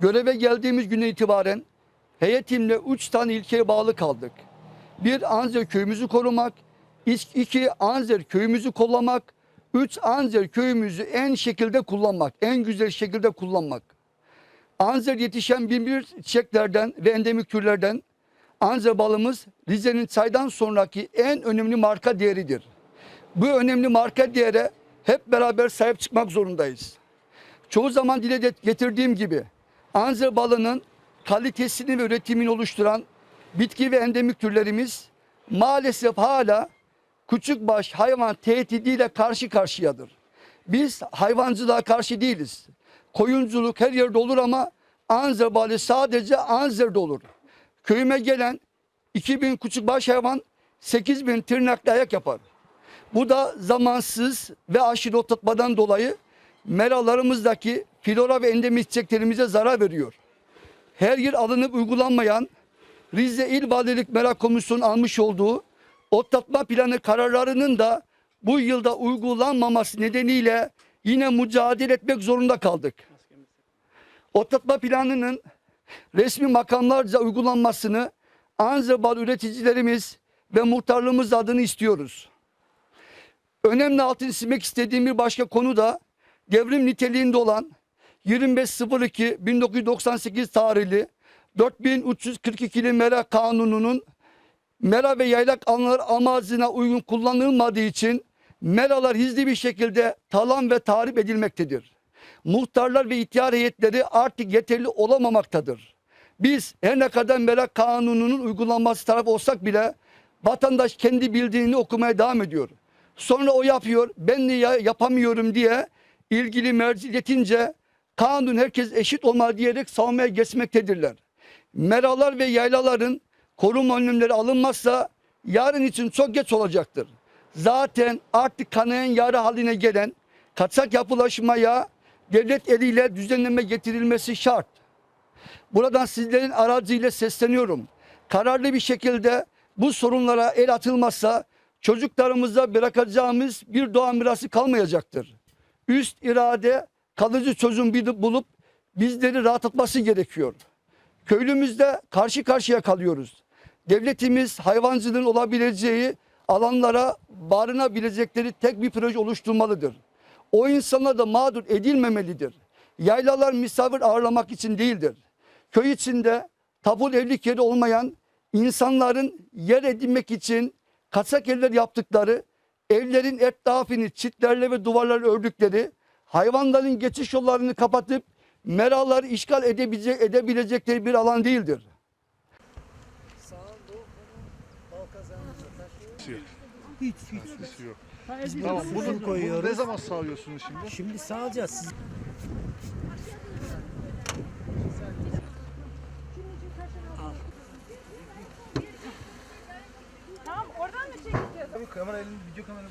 Göreve geldiğimiz güne itibaren heyetimle üç tane ilkeye bağlı kaldık. Bir Anzer köyümüzü korumak, iki Anzer köyümüzü kollamak, üç Anzer köyümüzü en şekilde kullanmak, en güzel şekilde kullanmak. Anzer yetişen binbir çiçeklerden ve endemik türlerden Anzer balımız Rize'nin çaydan sonraki en önemli marka değeridir. Bu önemli marka değere hep beraber sahip çıkmak zorundayız. Çoğu zaman dile getirdiğim gibi Anzer balının kalitesini ve üretimini oluşturan bitki ve endemik türlerimiz maalesef hala küçükbaş hayvan tehdidiyle karşı karşıyadır. Biz hayvancılığa karşı değiliz. Koyunculuk her yerde olur ama Anzer balı sadece Anzer'de olur. Köyüme gelen 2000 küçükbaş hayvan 8000 tırnaklı ayak yapar. Bu da zamansız ve aşırı otlatmadan dolayı meralarımızdaki flora ve endemik çiçeklerimize zarar veriyor. Her yıl alınıp uygulanmayan Rize İl Valilik Mera Komisyonu almış olduğu otlatma planı kararlarının da bu yılda uygulanmaması nedeniyle yine mücadele etmek zorunda kaldık. Otlatma planının resmi makamlarca uygulanmasını Anzebal üreticilerimiz ve muhtarlığımız adını istiyoruz. Önemli altını çizmek istediğim bir başka konu da devrim niteliğinde olan 25.02.1998 tarihli 4342'li Mera Kanunu'nun mera ve yaylak alanlar amacına uygun kullanılmadığı için meralar hizli bir şekilde talan ve tahrip edilmektedir. Muhtarlar ve ihtiyar heyetleri artık yeterli olamamaktadır. Biz her ne kadar mera kanununun uygulanması tarafı olsak bile vatandaş kendi bildiğini okumaya devam ediyor. Sonra o yapıyor ben niye yapamıyorum diye ilgili merci iletince kanun herkes eşit olmalı diyerek savunmaya geçmektedirler. Meralar ve yaylaların koruma önlemleri alınmazsa yarın için çok geç olacaktır. Zaten artık kanayan yara haline gelen kaçak yapılaşmaya devlet eliyle düzenleme getirilmesi şart. Buradan sizlerin aracıyla sesleniyorum. Kararlı bir şekilde bu sorunlara el atılmazsa çocuklarımıza bırakacağımız bir doğa mirası kalmayacaktır. Üst irade kalıcı çözüm bulup bizleri rahatlatması gerekiyor. Köylümüzde karşı karşıya kalıyoruz. Devletimiz hayvancılığın olabileceği alanlara barınabilecekleri tek bir proje oluşturmalıdır. O insanlar da mağdur edilmemelidir. Yaylalar misafir ağırlamak için değildir. Köy içinde tabul evlilik yeri olmayan insanların yer edinmek için kaçak evler yaptıkları, evlerin etrafını çitlerle ve duvarlarla ördükleri, hayvanların geçiş yollarını kapatıp meraları işgal edebilecek, edebilecekleri bir alan değildir. Hiç hiç. Hiç yok. Biz Tamam bunu bunu, bunu koyuyoruz. ne zaman sağlıyorsunuz şimdi? Şimdi sağlayacağız. Siz Tamam oradan mı çekeceğiz? Kamera elini video kamera